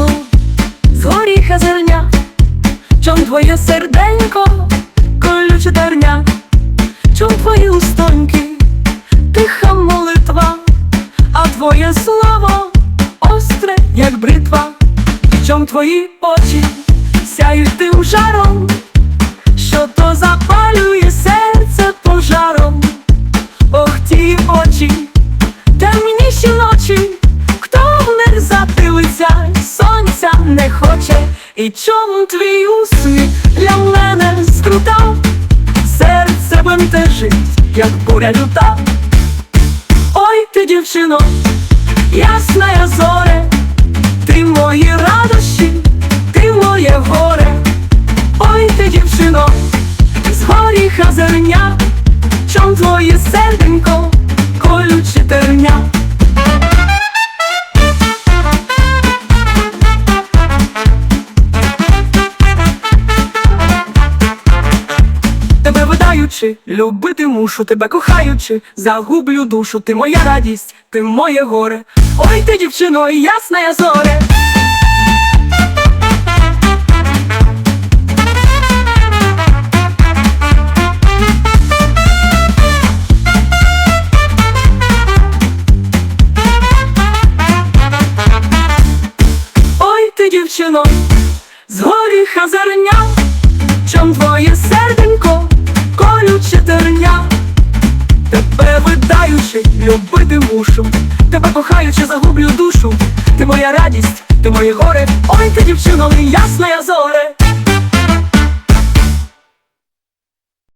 стану з горіха зерня, чом твоє серденько, колюче терня, чом твої устоньки, тиха молитва, а твоє слово остре, як бритва, чом твої очі сяють тим жаром. Не хоче, і чом твій усміх для мене скрутав, серце бентежить, як буря люта. Ой, ти, дівчино, ясна зоре, ти мої радощі, ти моє горе. Ой, ти, дівчино, з горіха зерня, чом твоє серденько, видаючи, любити мушу, тебе кохаючи, загублю душу, ти моя радість, ти моє горе. Ой, ти, дівчино, ясна я зоре. Ой, ти, дівчино, з горіха зерня, чом твоє серденько, видаючи, любити мушу, тебе кохаючи, загублю душу, ти моя радість, ти моє горе, ой, ти, дівчино, ясна я зоре.